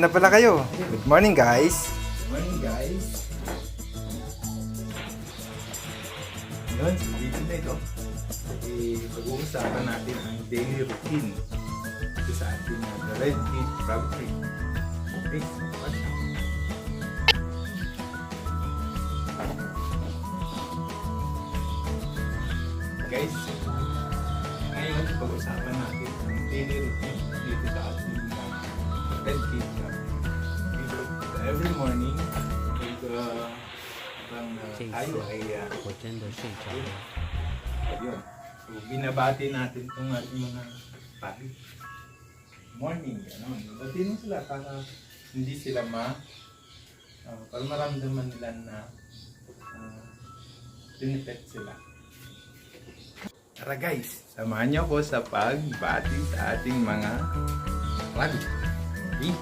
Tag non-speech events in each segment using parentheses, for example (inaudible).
na pala kayo. Good morning guys. Good morning guys. Yun, so dito na ito. Eh, pag-uusapan natin ang daily routine dito sa ating uh, the Red Kid Crab Tree. Okay, watch out. Guys, ngayon pag-usapan natin ang daily routine dito sa ating uh, Red. So, every morning, pag uh, bang, uh, tayo ay uh, yun. yun. So, binabati natin itong ating mga pari. Morning, gano'n. Batiin mo sila para hindi sila ma uh, para maramdaman nila na uh, sila. Tara guys, samahan niyo ako sa pagbati sa ating mga pari. Okay?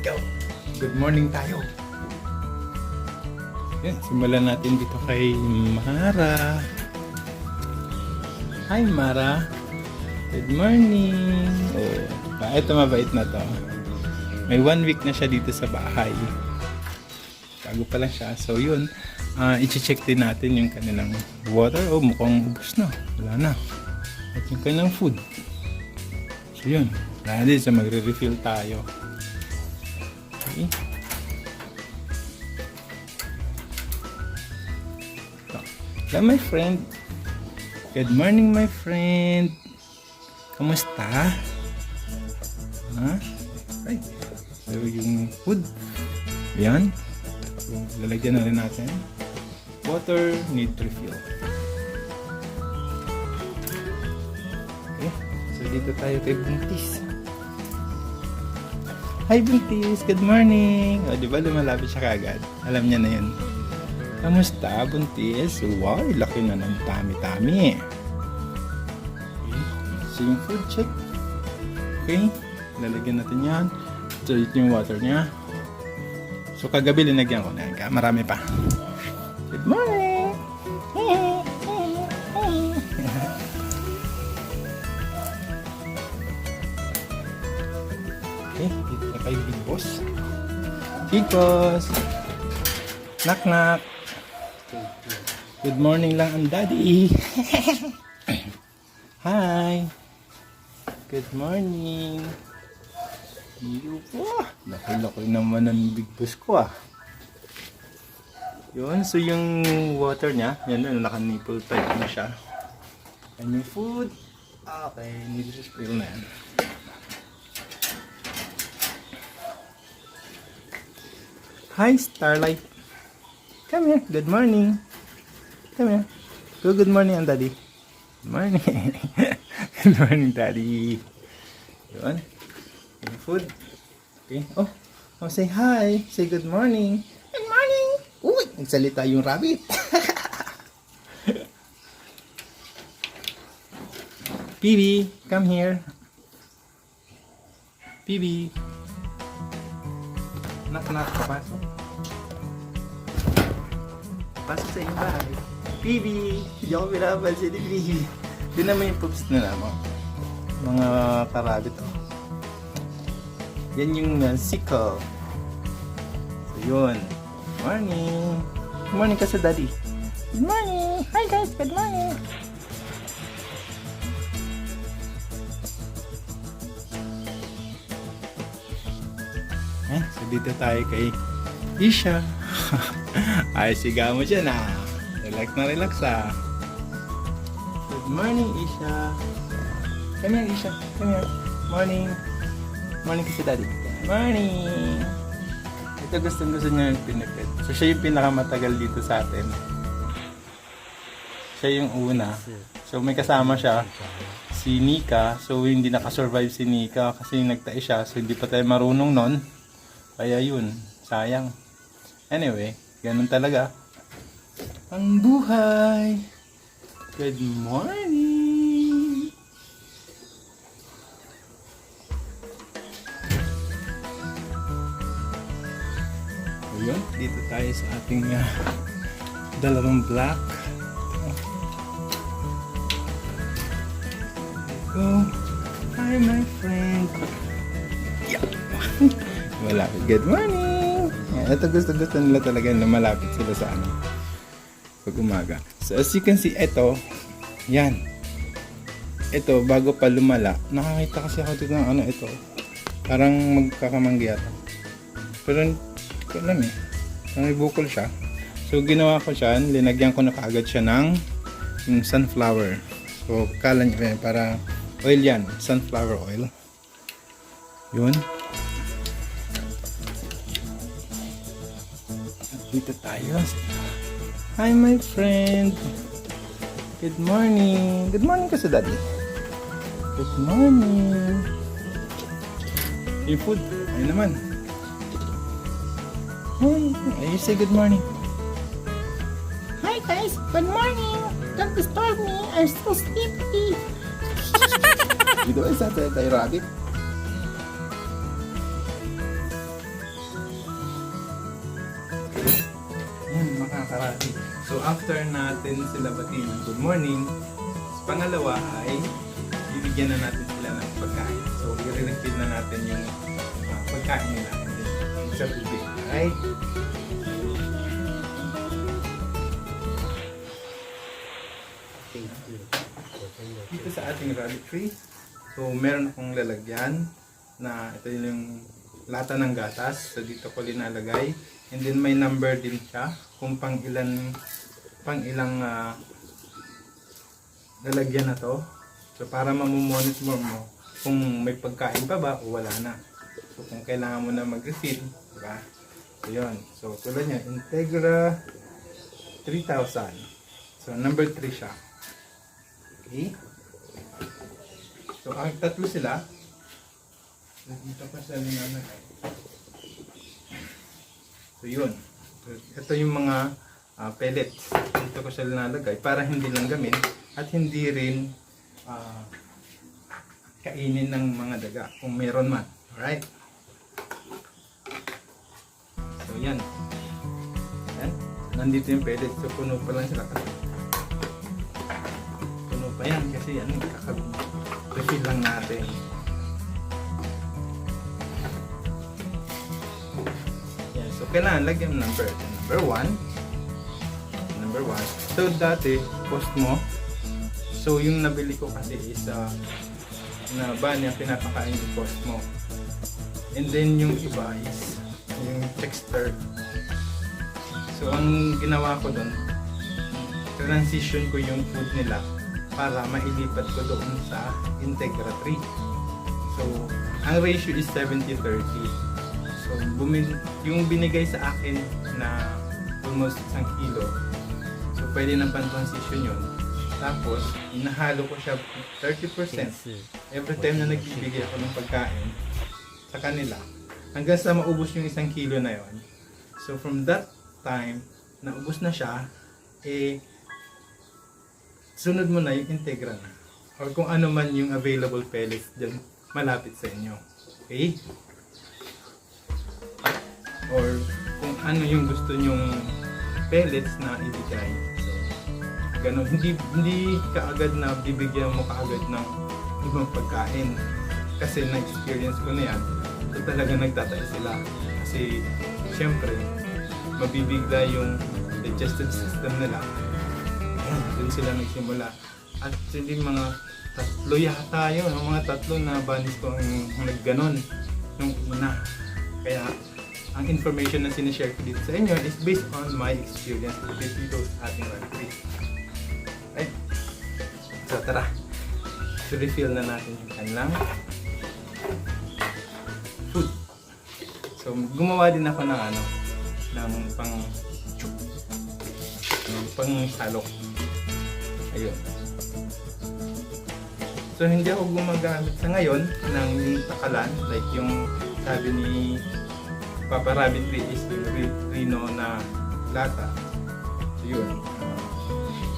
Go! Good morning tayo! Yan, simulan natin dito kay Mara. Hi, Mara. Good morning. Oh, ah, ito mabait na to. May one week na siya dito sa bahay. Bago pa lang siya. So, yun. ah i-check din natin yung kanilang water. Oh, mukhang ubus na. Wala na. At yung kanilang food. So, yun. Din. So, magre-refill tayo. Okay. Hello, my friend. Good morning, my friend. Kamusta? Ha? Ay, so yung food. Yan. So, lalagyan na rin natin. Water need refill. Okay. So, dito tayo kay Buntis. Hi, Buntis. Good morning. O, di ba lumalapit siya kagad? Alam niya na yun. Kamusta, buntis? Wow, laki na ng tami-tami. So, yung food check. Okay. Lalagyan natin yan. So, ito yung water niya. So, kagabi linagyan ko na. yan. Marami pa. Good morning! Dito na kayo, Big Boss. Knock knock! Good morning lang ang daddy. (laughs) Hi. Good morning. Iyo po. Laki-laki naman ng big boss ko ah. Yun, so yung water niya, yan na, naka-nipple type na siya. And yung food, okay, nilispill na yan. Hi, Starlight. Come here. Good morning. Come here. Go good morning, ang daddy. Good morning. (laughs) good morning, daddy. Yun. Yung food. Okay. Oh, oh, say hi. Say good morning. Good morning. Uy, nagsalita yung rabbit. (laughs) Bibi, come here. Bibi. Knock, knock, papasok. Pasok sa inyong bahay. Bibi! Hindi ako pinapansin ni Bibi. Yun naman yung poops na naman. Mga karabit oh. Yan yung uh, sickle. So yun. Morning! Good morning ka sa daddy. Good morning! Hi guys! Good morning! Dito tayo kay Isha. (laughs) Ay, siga mo siya na. Relax na relax ah. Good morning, Isha. Come here, Isha. Come here. Morning. Morning kasi daddy. Morning. Ito gustong gusto niya yung pinipit. So, siya yung pinakamatagal dito sa atin. Siya yung una. So, may kasama siya. Si Nika. So, hindi nakasurvive si Nika kasi nagtae siya. So, hindi pa tayo marunong nun. Kaya yun. Sayang. Anyway, ganun talaga. Ang buhay. Good morning. So dito tayo sa ating ah, dalawang black. Go. Hi, my friend. Yeah. (laughs) Malapit. Good morning! Yan, ito gusto-gusto nila talaga na malapit sila sa ano. Pag umaga. So as you can see, ito, yan. Ito, bago pa lumala, nakakita kasi ako dito ng ano ito. Parang magkakamanggi ata. Pero, ko alam eh. May bukol siya. So, ginawa ko siya, linagyan ko na kaagad siya ng yung sunflower. So, kala niyo yan, para oil yan. Sunflower oil. Yun. Dito tayo. Hi, my friend. Good morning. Good morning ka sa daddy. Good morning. Yung food. Ayun naman. Hey, you say good morning. Hi guys, good morning. Don't disturb me. I'm so sleepy. Dito ay sa tayo rabbit. Makakarati. So, after natin sila batiin ng good morning, pangalawa ay bibigyan na natin sila ng pagkain. So, i-refill na natin yung ah, pagkain nila and then sa tubig. Alright? Dito sa ating rabbit tree, so meron akong lalagyan na ito yung lata ng gatas. So dito ko linalagay. And then may number din siya kung pang ilan pang ilang ah, lalagyan na to. So para mamomonitor mo kung may pagkain pa ba o wala na. So kung kailangan mo na mag-refill, di ba? So yun. So tulad niya, Integra 3000. So number 3 siya. Okay? So, ang tatlo sila. Dito pa sa linanagay. So, yun. Ito yung mga ah, pellets. Dito ko siya linalagay para hindi lang gamin at hindi rin ah, kainin ng mga daga kung meron man. Alright? So, yan. Yan. Nandito yung pellets. So, puno pa lang sila. Puno pa yan kasi ano, kakag-refill lang natin. Kailangan lagyan ng number. So, number 1. Number 1. So dati, post mo. So yung nabili ko kasi is uh, na bunny ang pinapakain yung post mo. And then yung iba is yung texter. So ang ginawa ko doon, transition ko yung food nila para mailipat ko doon sa Integra 3. So, ang ratio is 70-30. So, bumil yung binigay sa akin na almost isang kilo. So, pwede na pan-transition yun. Tapos, inahalo ko siya 30% every time na nagbibigay ako ng pagkain sa kanila hanggang sa maubos yung isang kilo na yon. So, from that time, naubos na siya, eh, sunod mo na yung Integra na. Or kung ano man yung available pellets dyan malapit sa inyo. Okay? Or kung ano yung gusto nyong pellets na ibigay. So, ganun. Hindi, hindi kaagad na bibigyan mo kaagad ng ibang pagkain. Kasi na-experience ko na yan. So talaga nagtatay sila. Kasi, syempre, mabibigla yung digestive system nila. Ayan, dun sila nagsimula. At hindi mga tatlo yata yun, mga tatlo na bunnies ko ang nagganon nung una. Kaya, ang information na sinishare ko dito sa inyo is based on my experience with those ating country. Right? So, tara. So, refill na natin yung kanilang food. So, gumawa din ako ng ano, ng pang ng pang salok. Ayun. So hindi ako gumagamit sa ngayon ng takalan like yung sabi ni Papa Rabbit Tree is yung Rino na lata. So yun.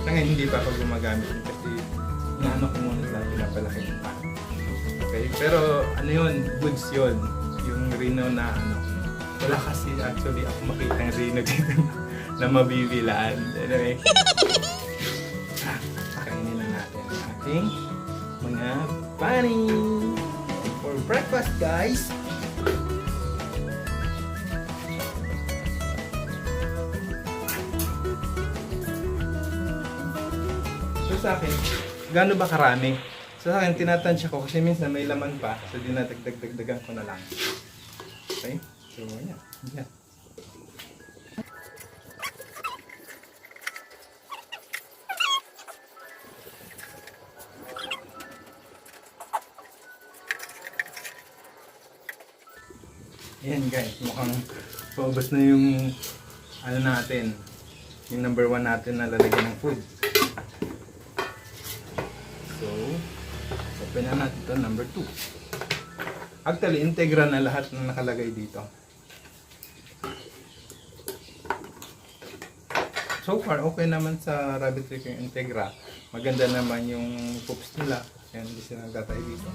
Sa ngayon hindi pa ako gumagamit kasi inaano ko muna sila pinapalaki yung pa. Okay, pero ano yun, goods yun. Yung Rino na ano. Wala kasi actually ako makita ng Rino dito (laughs) na mabibilaan. Anyway. ah, kainin na natin ang ating mga bunny. For breakfast guys. Sa akin, gaano ba karami? So sa akin, tinatansya ko kasi minsan may laman pa. So dinadagdag-dagdagan ko na lang. Okay? So, yan. Yan. Ayan guys, mukhang paubos na yung ano natin, yung number one natin na lalagyan ng food. So, open na natin ito, number two. Actually, integra na lahat na nakalagay dito. So far, okay naman sa Rabbit Trick yung Integra. Maganda naman yung poops nila. Yan, hindi sila nagtatay dito.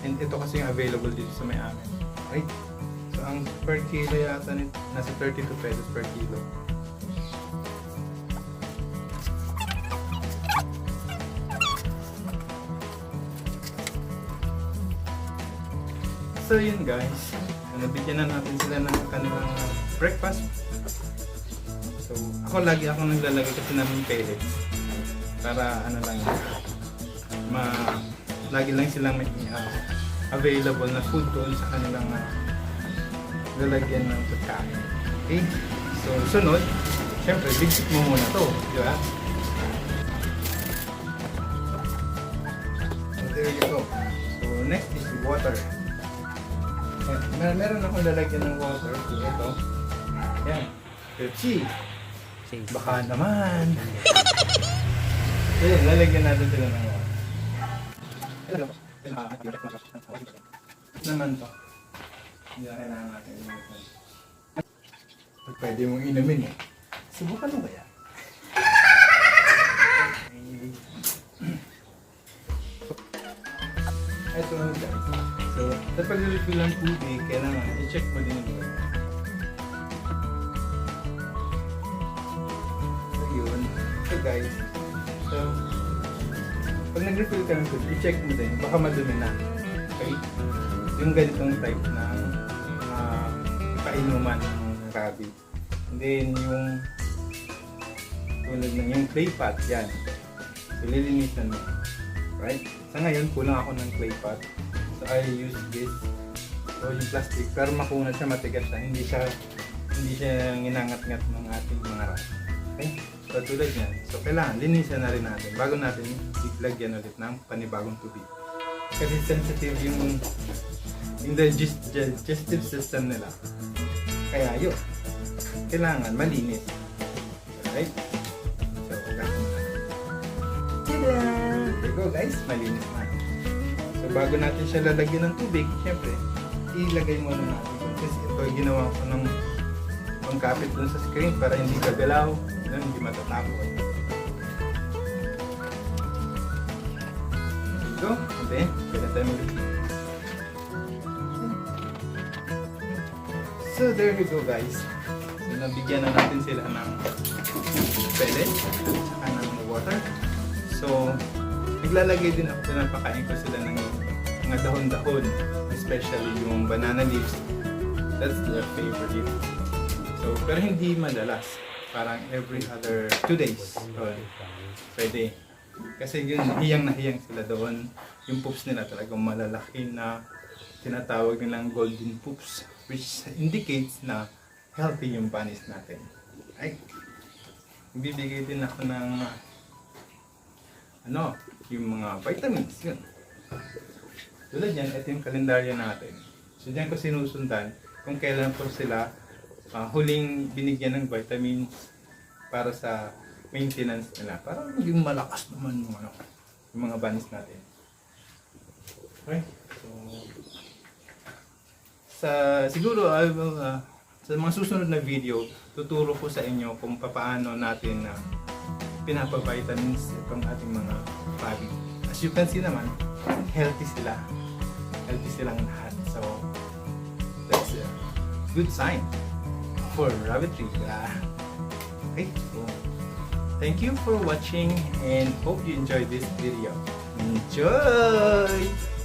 And ito kasi yung available dito sa may amin. Right? So, ang per kilo yata nito, nasa 32 pesos per kilo. So yun guys, nabigyan na natin sila ng kanilang breakfast. So ako lagi ako naglalagay kasi namin pellets para ano lang ma lagi lang silang may uh, available na food doon sa kanilang uh, lalagyan ng pagkain. Okay? So sunod, syempre bigsit mo muna to, di ba? So there you go. So next is water. Mer- meron akong lalagyan ng water. Ito. Yan. Pepsi. Baka naman. so, yun, lalagyan natin sila ng water. naman to. Hindi na kailangan natin. Pwede mong inumin eh. Subukan mo ba yan? Sa pag-refill ng tubig, kailangan i-check mo din yung oil. So, yun. So, guys. So, pag nag-refill ka ng tubig, i-check mo din. Baka madumi na. Okay? Yung ganitong type ng uh, painuman ng rabbit. And then, yung tulad ng yung clay pot, yan. So, lilinisan mo. Right? Sa ngayon, kulang ako ng clay pot. So, I use this. So, yung plastic. Pero makunat siya, matigas siya. Hindi siya, hindi siya nginangat-ngat ng ating mga rat. Okay? So, tulad yan. So, kailangan, linisan na rin natin. Bago natin iglagyan ulit ng panibagong tubig. Kasi sensitive yung yung digest, digestive system nila. Kaya yun. Kailangan malinis. Right? So, okay. Tada! There you go guys, malinis na. So bago natin siya lalagyan ng tubig, syempre, ilagay muna natin. ito. Kasi ito ay ginawa ko ng pangkapit dun sa screen para hindi gagalaw, yun, hindi matatapon. And then, pwede tayo mag So there you go guys. So nabigyan na natin sila ng pellet saka ng water. So naglalagay din ako, pinapakain ko sila ng mga dahon-dahon. Especially yung banana leaves. That's their favorite. So pero hindi madalas. Parang every other two days. O, pwede. Kasi yun, hiyang na hiyang sila doon. Yung poops nila talagang malalaki na tinatawag nilang golden poops which indicates na healthy yung bunnies natin. Ay, bibigay din ako ng ano, yung mga vitamins, yun. Tulad yan, ito yung kalendaryo natin. So diyan ko sinusundan kung kailan po sila ah, huling binigyan ng vitamins para sa maintenance nila. Para maging malakas naman yung, ano, yung mga bunnies natin. Okay? So, sa siguro I will, uh, sa mga susunod na video tuturo ko sa inyo kung paano natin na pinapavitamins itong ating mga rabbit. As you can see naman, healthy sila. Healthy silang lahat. So, that's a good sign for rabbitry. Uh, okay, so, thank you for watching and hope you enjoyed this video. Enjoy! Enjoy!